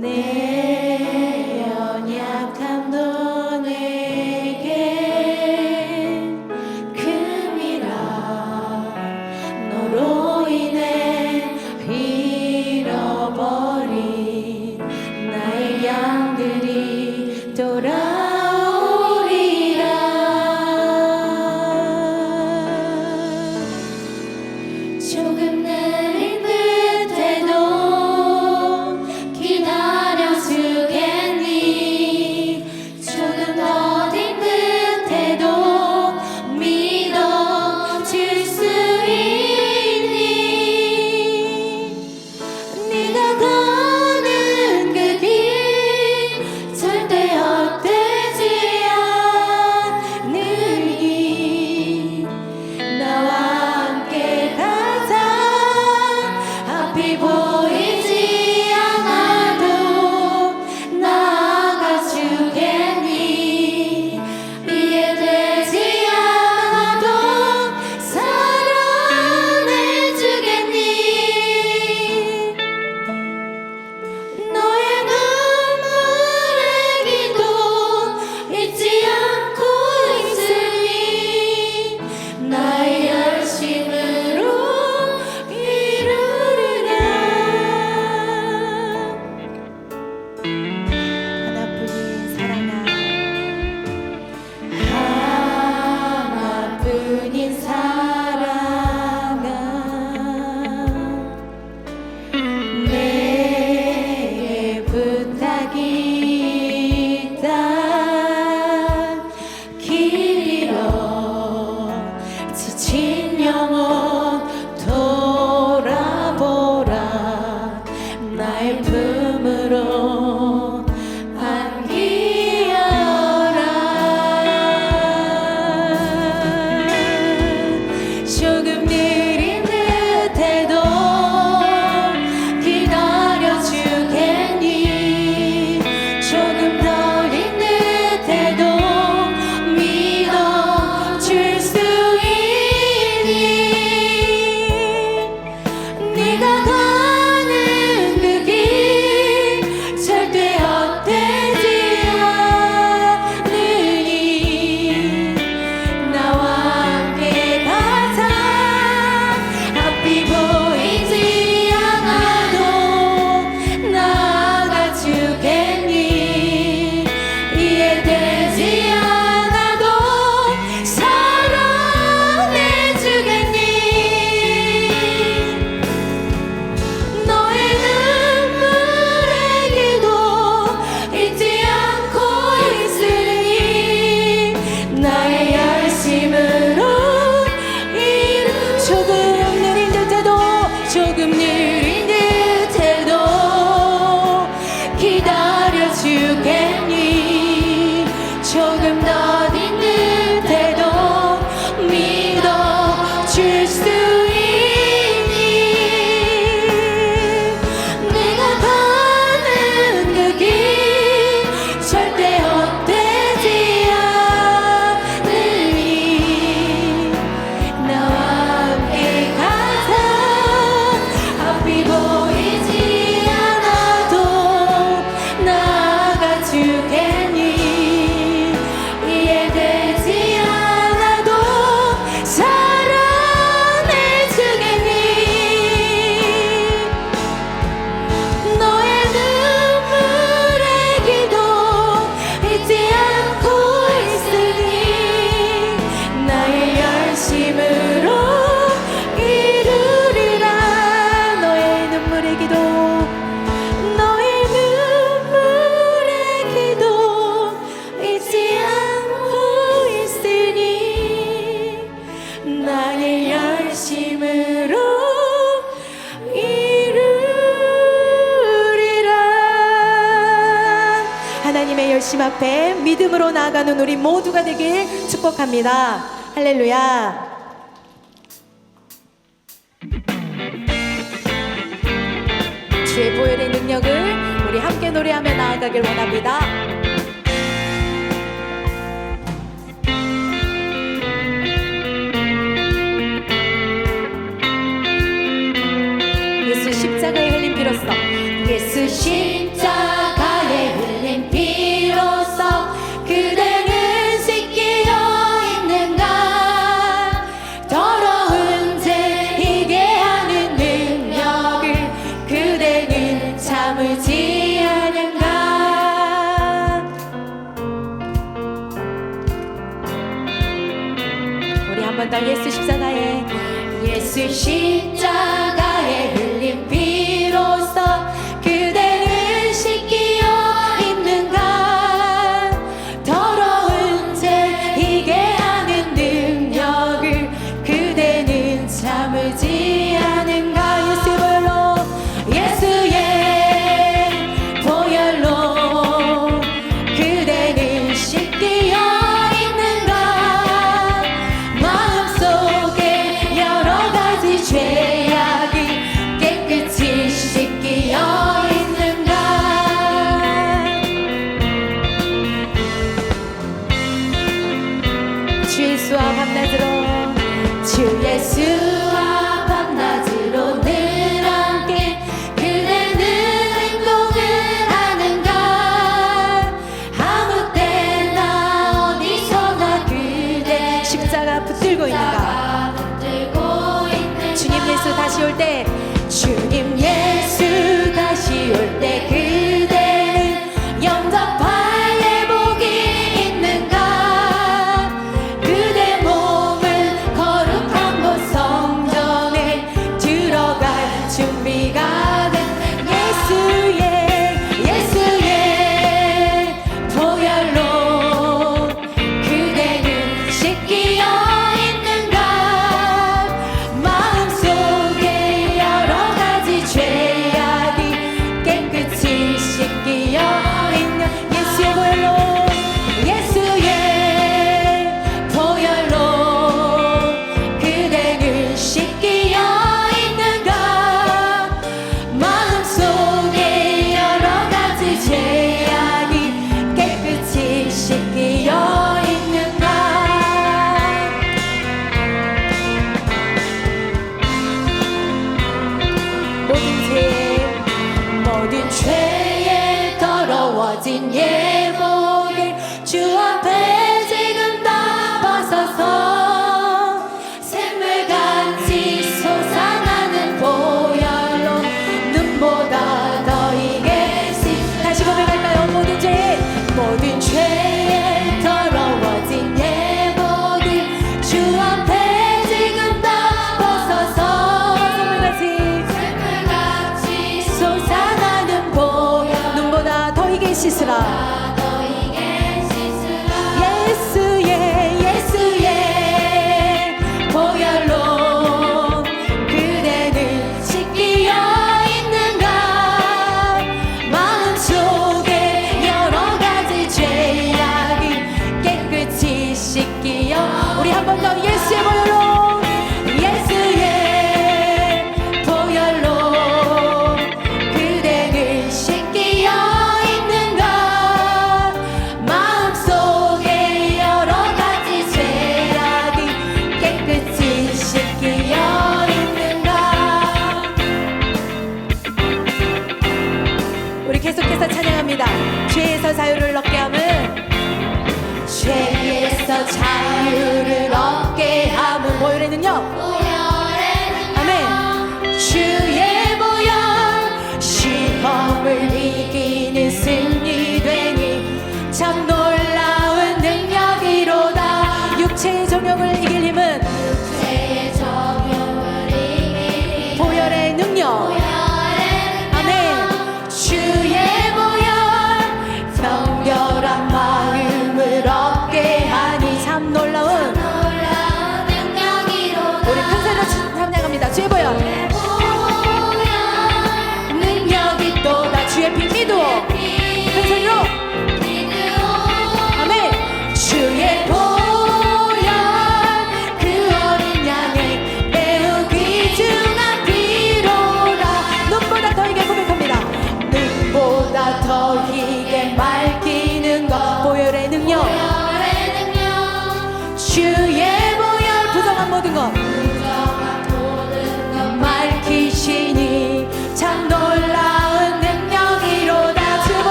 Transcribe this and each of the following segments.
내 me. people. 열심 앞에 믿음으로 나아가는 우리 모두가 되길 축복합니다. 할렐루야. 이번 달 예수 십자가에. 예수 십자가 지울 때 주님 예. Bye.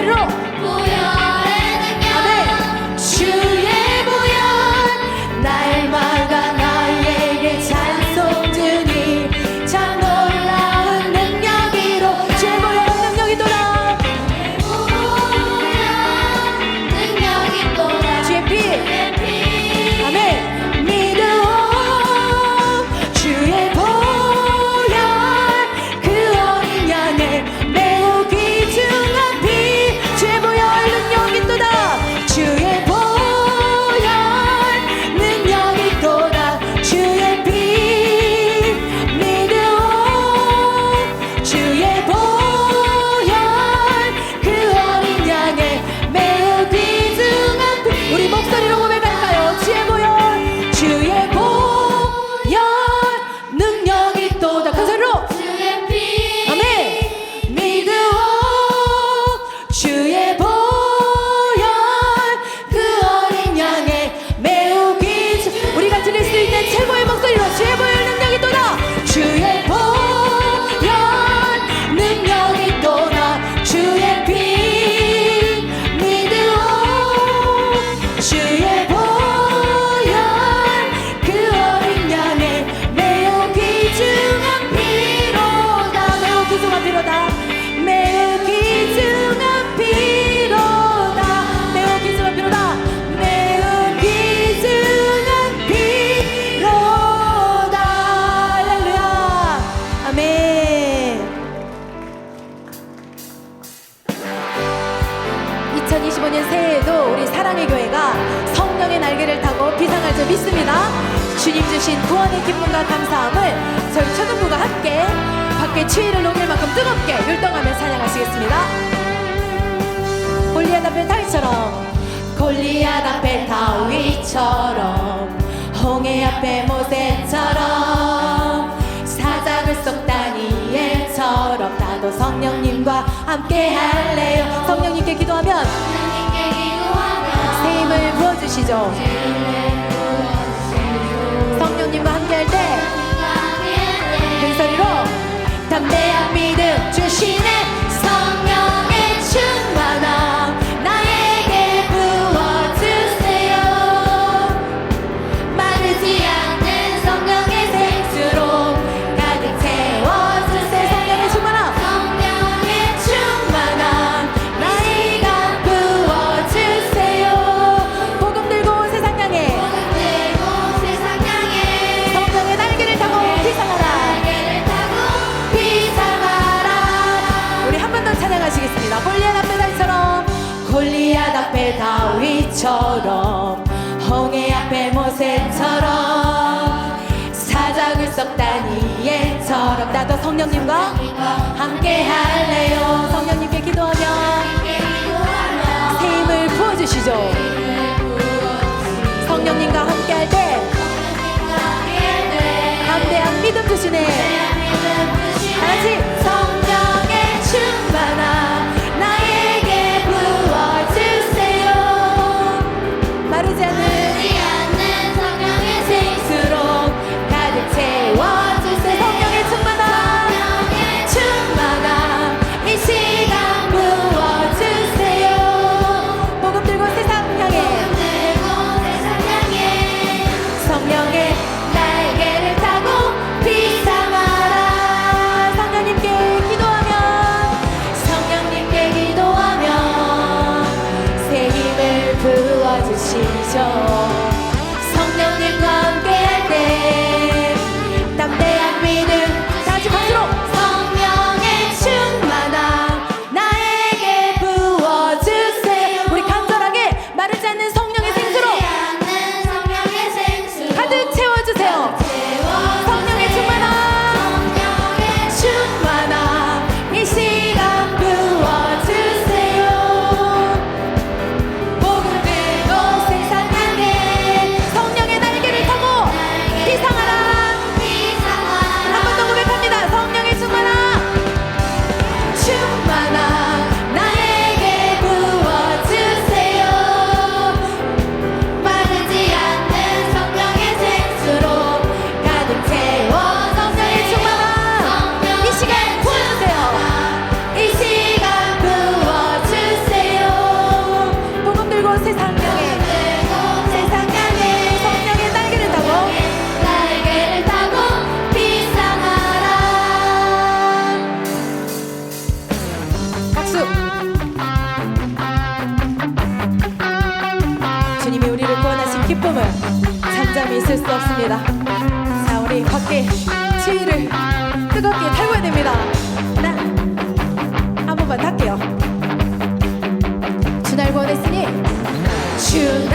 cerró. 사랑의 교회가 성령의 날개를 타고 비상할 줄 믿습니다. 주님 주신 구원의 기쁨과 감사함을 저희 초등부가 함께 밖에 추위를 녹일 만큼 뜨겁게 율동하며 찬양하시겠습니다. 골리앗 앞에 타위처럼 골리앗 앞에 다윗처럼 홍해 앞에 모세처럼 사자를 속 다니엘처럼 나도 성령님과 함께 할래요 성령님께 기도하면 새 힘을 부어주시죠. 성령님과 함께할 때큰 그 소리로 담대한 믿음 주시네. 성령님과 함께 할래요. 성령님께 기도하며 힘을 부어주시죠. 성령님과 함께 할 때 담대한 믿음 주시네. 자, 우리 밖에 추위를 뜨겁게 탈고야 됩니다. 네. 나한 번만 탈게요. 주날권 했으니 춤.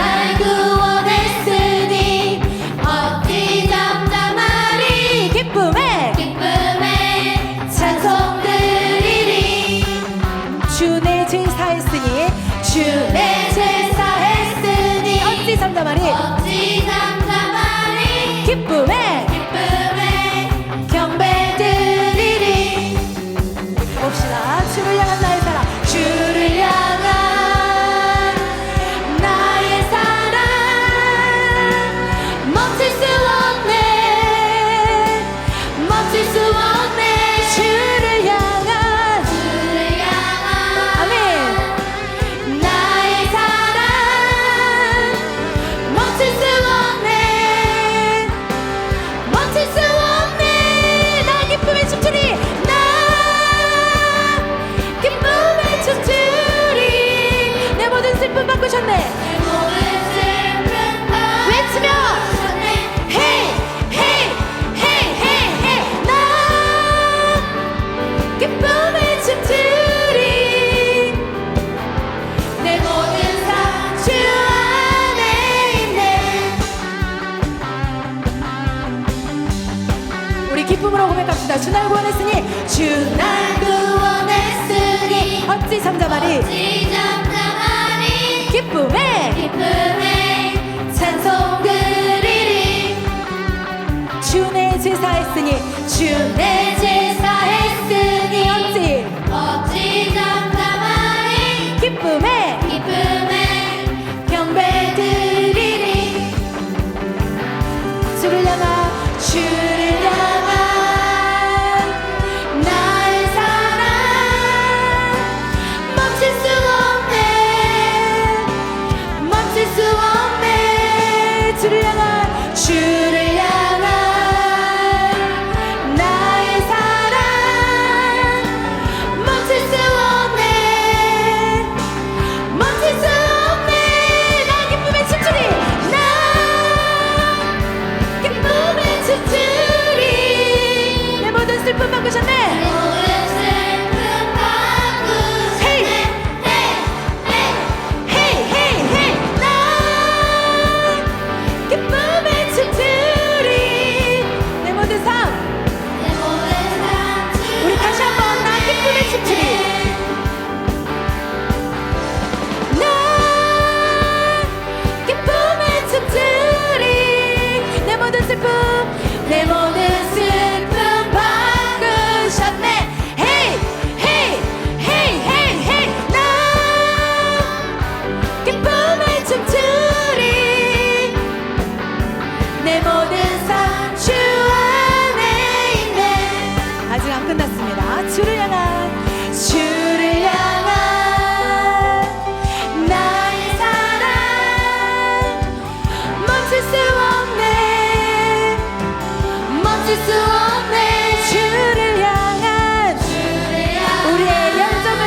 you.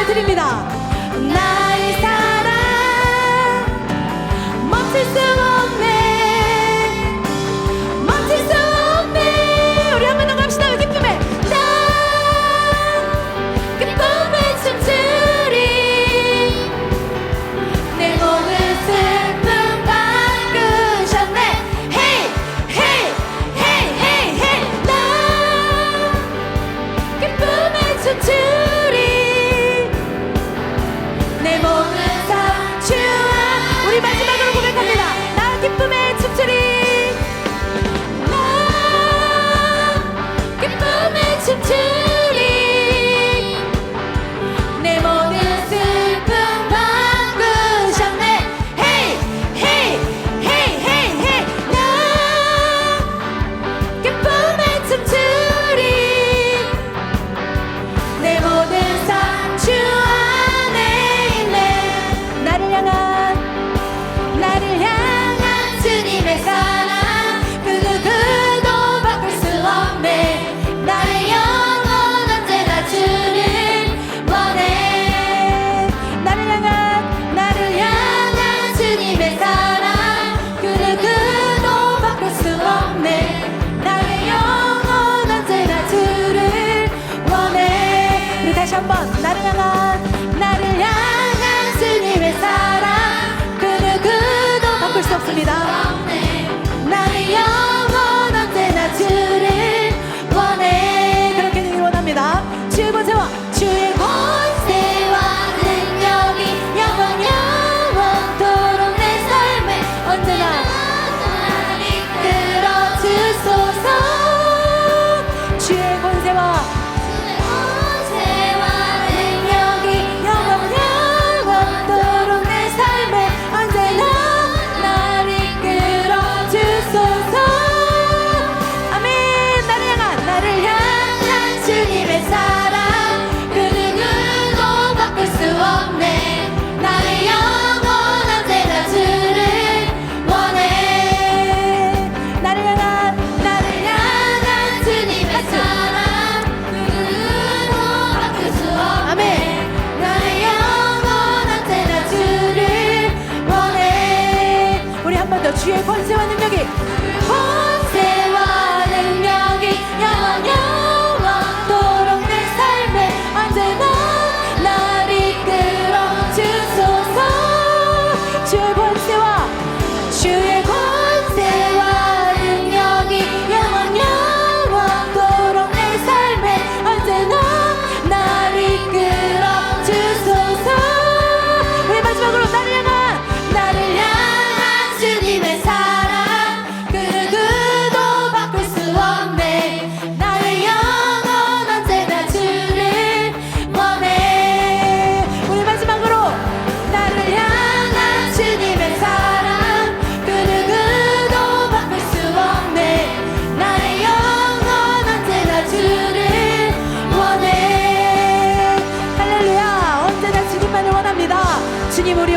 열정을 드립니다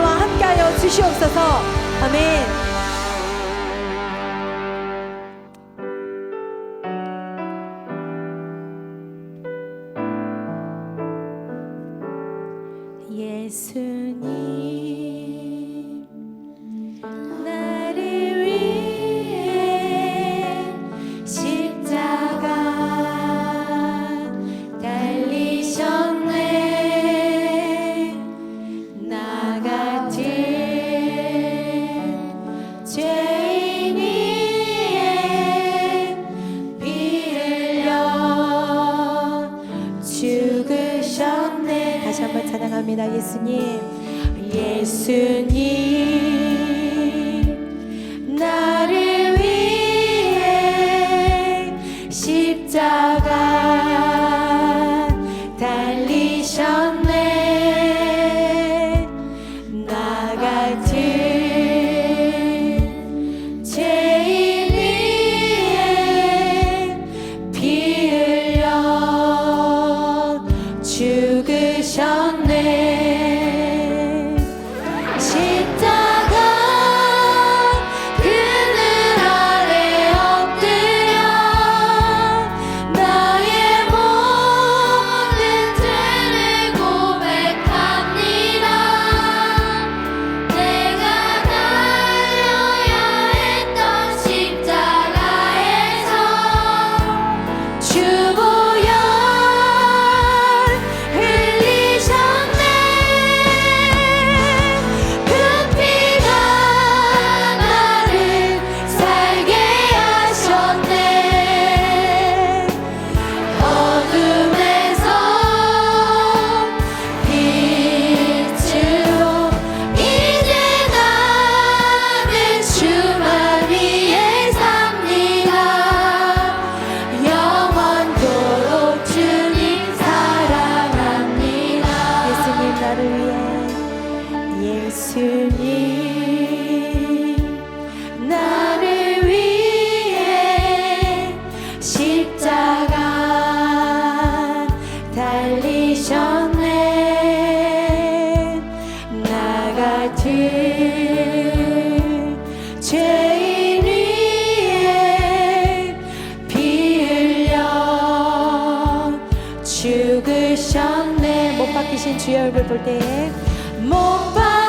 은혜와 함께하여 주시옵소서. 아멘. 네, 못 박히신 주의 얼굴 볼 때에 못 박.